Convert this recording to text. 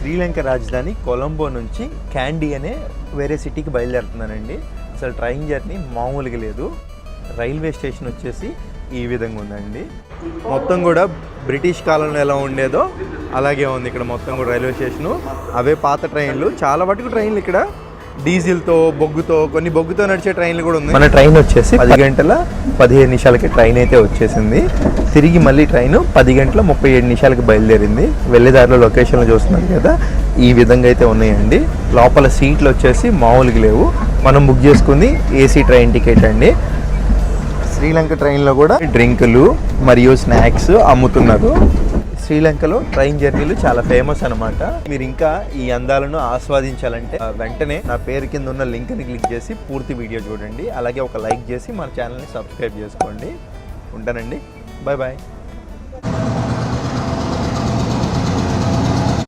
శ్రీలంక రాజధాని కొలంబో నుంచి క్యాండీ అనే వేరే సిటీకి బయలుదేరుతున్నానండి. అసలు ట్రైన్ జర్నీ మామూలుగా లేదు. రైల్వే స్టేషన్ వచ్చేసి ఈ విధంగా ఉందండి. మొత్తం కూడా బ్రిటిష్ కాలంలో ఎలా ఉండేదో అలాగే ఉంది. ఇక్కడ మొత్తం కూడా రైల్వే స్టేషను. అవే పాత ట్రైన్లు. చాలా మటుకు ట్రైన్లు ఇక్కడ డీజిల్తో బొగ్గుతో కొన్ని బొగ్గుతో నడిచే ట్రైన్లు కూడా ఉన్నాయి. మన ట్రైన్ వచ్చేసి పది గంటల పదిహేను నిమిషాలకి ట్రైన్ అయితే వచ్చేసింది. తిరిగి మళ్ళీ ట్రైన్ పది గంటల ముప్పై ఏడు నిమిషాలకి బయలుదేరింది. వెళ్ళేదారిలో లొకేషన్లు చూస్తున్నారు కదా ఈ విధంగా అయితే ఉన్నాయండి. లోపల సీట్లు వచ్చేసి మామూలుగా లేవు. మనం బుక్ చేసుకుంది ఏసీ ట్రైన్ టికెట్ అండి. శ్రీలంక ట్రైన్లో కూడా డ్రింకులు మరియు స్నాక్స్ అమ్ముతున్నారు. శ్రీలంకలో ట్రైన్ జర్నీలు చాలా ఫేమస్ అనమాట మీరు ఇంకా ఈ అందాలను ఆస్వాదించాలంటే ఆ, వెంటనే నా పేరు కింద ఉన్న లింక్ని క్లిక్ చేసి పూర్తి వీడియో చూడండి. అలాగే ఒక లైక్ చేసి మన ఛానల్ని సబ్స్క్రైబ్ చేసుకోండి. ఉంటానండి. Bye bye